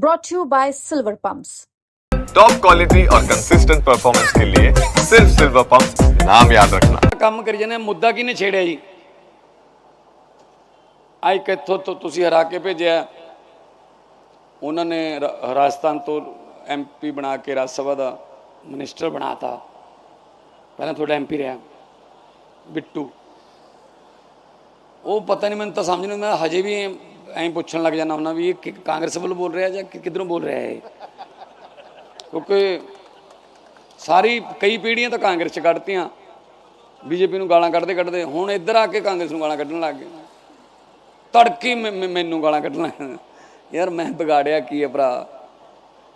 brought to you by Silver Pumps. Top quality और consistent performance के लिए सिर्फ सिल्वर पंप नाम याद रखना ਕੰਮ ਕਰੀ ਜਾਂਦੇ ਆ, ਮੁੱਦਾ ਕਿਹਨੇ ਛੇੜਿਆ ਜੀ ਆਈ ਕਿੱਥੋਂ ਤੋਂ ਤੁਸੀਂ ਹਰਾ ਕੇ ਭੇਜਿਆ ਉਹਨਾਂ ਨੇ ਰਾ- ਰਾਜਸਥਾਨ ਤੋਂ ਐਮਪੀ ਬਣਾ ਕੇ ਰਾਜ ਸਭਾ ਦਾ ਮਿਨਿਸਟਰ ਬਣਾਤਾ ਪਹਿਲਾਂ ਤੁਹਾਡਾ ਐਮਪੀ ਰਿਹਾ ਬਿੱਟੂ ਉਹ ਪਤਾ ਨਹੀਂ ਮੈਨੂੰ ਤਾਂ ਸਮਝ ਨਹੀਂ ਮੈਂ ਹਜੇ ਵੀ ਐਂ ਪੁੱਛਣ ਲੱਗ ਜਾਂਦਾ ਹੁੰਦਾ ਵੀ ਇਹ ਕਿ- ਕਾਂਗਰਸ ਵੱਲੋਂ ਬੋਲ ਰਿਹਾ ਜਾਂ ਕਿ, ਕਿੱਧਰੋਂ ਬੋਲ ਰਿਹਾ ਹੈ ਕਿਉਂਕਿ ਸਾਰੀ ਕਈ ਪੀੜ੍ਹੀਆਂ ਤਾਂ ਕਾਂਗਰਸ ਚ ਕੱਢਤੀਆਂ। ਬੀਜੇਪੀ ਨੂੰ ਗਾਲਾਂ ਕੱਢਦੇ ਕੱਢਦੇ ਹੁਣ ਇੱਧਰ ਆ ਕੇ ਕਾਂਗਰਸ ਨੂੰ ਗਾਲਾਂ ਕੱਢਣ ਲੱਗ ਗਏ। ਤੜਕੀ ਮੈਂ- ਮੈਨੂੰ ਗਾਲਾਂ ਕੱਢਣ ਲੱਗ ਯਾਰ ਮੈਂ ਵਿਗਾੜਿਆ ਕੀ ਹੈ ਭਰਾ?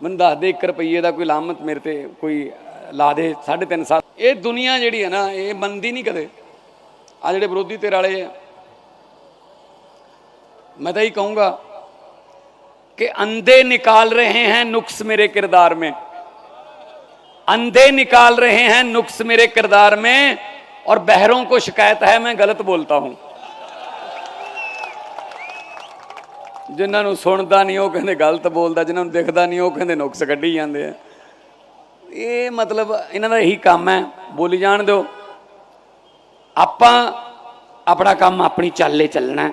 ਮੈਨੂੰ ਦੱਸ ਦੇ 1 ਰੁਪਈਏ ਦਾ ਕੋਈ ਲਾਮਤ ਮੇਰੇ ਤੇ ਕੋਈ ਲਾ ਦੇ 3.5 ਸਾਲ ਇਹ ਦੁਨੀਆ ਜਿਹੜੀ ਹੈ ਨਾ, ਇਹ ਮੰਨਦੀ ਨਹੀਂ ਕਦੇ। ਆ ਜਿਹੜੇ ਵਿਰੋਧੀ ਧਿਰ ਵਾਲੇ मैं तो यही कहूंगा कि अंधे निकाल रहे हैं नुक्स मेरे किरदार में अंधे निकाल रहे हैं नुक्स मेरे किरदार में और बहरों को शिकायत है मैं गलत बोलता हूं ਜਿਨ੍ਹਾਂ ਨੂੰ ਸੁਣਦਾ ਨਹੀਂ ਉਹ ਕਹਿੰਦੇ ਗਲਤ ਬੋਲਦਾ ਜਿਨ੍ਹਾਂ ਨੂੰ ਦਿਖਦਾ ਨਹੀਂ ਉਹ ਕਹਿੰਦੇ ਨੁਕਸ ਕੱਢੀ ਜਾਂਦੇ ਆ ਇਹ ਮਤਲਬ ਇਹਨਾਂ ਦਾ ਇਹੀ ਕੰਮ ਹੈ ਬੋਲੀ ਜਾਣ ਦਿਓ ਆਪਾਂ ਆਪਣਾ ਕੰਮ ਆਪਣੀ ਚਾਲੇ ਚੱਲਣਾ ਹੈ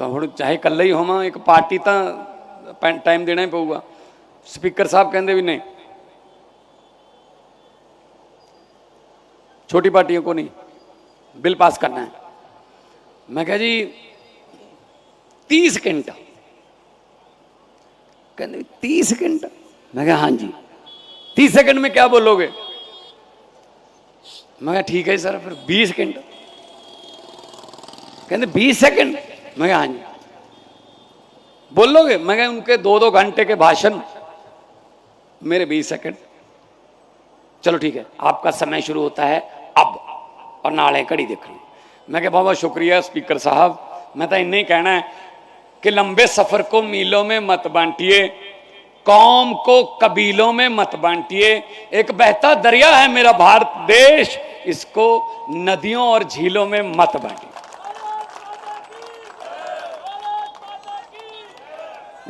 ਤਾਂ ਹੁਣ ਚਾਹੇ ਇਕੱਲਾ ਹੀ ਹੋਵਾਂ ਇੱਕ ਪਾਰਟੀ ਤਾਂ ਟਾਈਮ ਦੇਣਾ ਹੀ ਪਊਗਾ ਸਪੀਕਰ ਸਾਹਿਬ ਕਹਿੰਦੇ ਵੀ ਨਹੀਂ छोटी पार्टियों को नहीं बिल पास करना है मैं कहा जी तीस सेकंड कहते तीस सेकंड मैं कहा हाँ जी तीस सेकंड में क्या बोलोगे मैं कहा ठीक है सर फिर बीस सेकंड कहते बीस सेकंड मैं हाँ जी। बोलोगे? मैं उनके दो दो घंटे के भाषण मेरे बीस सेकंड। चलो ठीक है, आपका समय शुरू होता है अब, और नाले कड़ी देख लो मैं बहुत बहुत शुक्रिया स्पीकर साहब। मैं तो इन्हें कहना है कि लंबे सफ़र को मीलों में मत बांटिए, कौम को कबीलों में मत बांटिए। एक बहता दरिया है मेरा भारत देश, इसको नदियों और झीलों में मत बांटिए।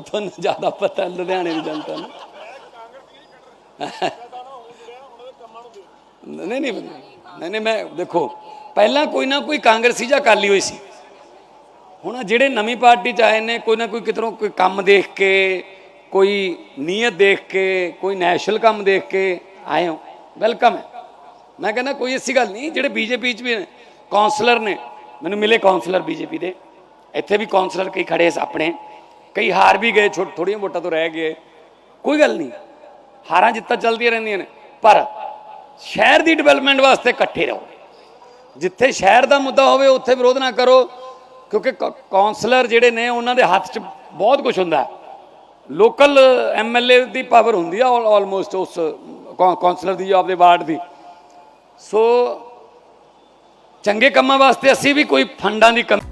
ਤੁਹਾਨੂੰ ਜ਼ਿਆਦਾ ਪਤਾ, ਲੁਧਿਆਣੇ ਦੀ ਜਨਤਾ ਨੂੰ। ਨਹੀਂ ਨਹੀਂ ਨਹੀਂ ਨਹੀਂ, ਮੈਂ, ਦੇਖੋ, ਪਹਿਲਾਂ ਕੋਈ ਨਾ ਕੋਈ ਕਾਂਗਰਸੀ ਜਾਂ ਅਕਾਲੀ ਹੋਈ ਸੀ। ਹੁਣ ਜਿਹੜੇ ਨਵੀਂ ਪਾਰਟੀ ਚ ਆਏ ਨੇ, ਕੋਈ ਨਾ ਕੋਈ ਕਿਧਰੋਂ ਕੋਈ ਕੰਮ ਦੇਖ ਕੇ, ਕੋਈ ਨੀਅਤ ਦੇਖ ਕੇ, ਕੋਈ ਨੈਸ਼ਨਲ ਕੰਮ ਦੇਖ ਕੇ ਆਏ ਹੋ। ਵੈਲਕਮ ਹੈ। ਮੈਂ ਕਹਿੰਦਾ ਕੋਈ ਐਸੀ ਗੱਲ ਨਹੀਂ, ਜਿਹੜੇ ਬੀਜੇਪੀ ਚ ਵੀ ਨੇ ਕਾਉਂਸਲਰ ਨੇ, ਮੈਨੂੰ ਮਿਲੇ ਕਾਉਂਸਲਰ ਬੀਜੇਪੀ ਦੇ। ਇੱਥੇ ਵੀ ਕਾਉਂਸਲਰ ਕਈ ਖੜੇ ਸੀ ਆਪਣੇ। ਕਈ ਹਾਰ ਵੀ ਗਏ ਛੋਟ ਥੋੜੀਆਂ ਵੋਟਾਂ ਤੋਂ ਰਹਿ ਗਏ। ਕੋਈ ਗੱਲ ਨਹੀਂ। ਹਾਰਾਂ ਜਿੱਤਾਂ ਚੱਲਦੀਆਂ ਰਹਿੰਦੀਆਂ ਨੇ। ਪਰ ਸ਼ਹਿਰ ਦੀ ਡਿਵੈਲਪਮੈਂਟ ਵਾਸਤੇ ਇਕੱਠੇ ਰਹੋ। ਜਿੱਥੇ ਸ਼ਹਿਰ ਦਾ ਮੁੱਦਾ ਹੋਵੇ, ਉੱਥੇ ਵਿਰੋਧ ਨਾ ਕਰੋ। ਕਿਉਂਕਿ ਕ- ਕਾਉਂਸਲਰ ਜਿਹੜੇ ਨੇ, ਉਹਨਾਂ ਦੇ ਹੱਥ 'ਚ ਬਹੁਤ ਕੁਝ ਹੁੰਦਾ। ਲੋਕਲ ਐਮਐਲਏ ਦੀ ਪਾਵਰ ਹੁੰਦੀ ਆ ਆਲਮੋਸਟ ਉਸ ਕੌ- ਕਾਉਂਸਲਰ ਦੀ ਆਪਦੇ ਵਾਰਡ ਦੀ। ਸੋ ਚੰਗੇ ਕੰਮਾਂ ਵਾਸਤੇ ਅਸੀਂ ਵੀ ਕੋਈ ਫੰਡਾਂ ਦੀ ਕਮੀ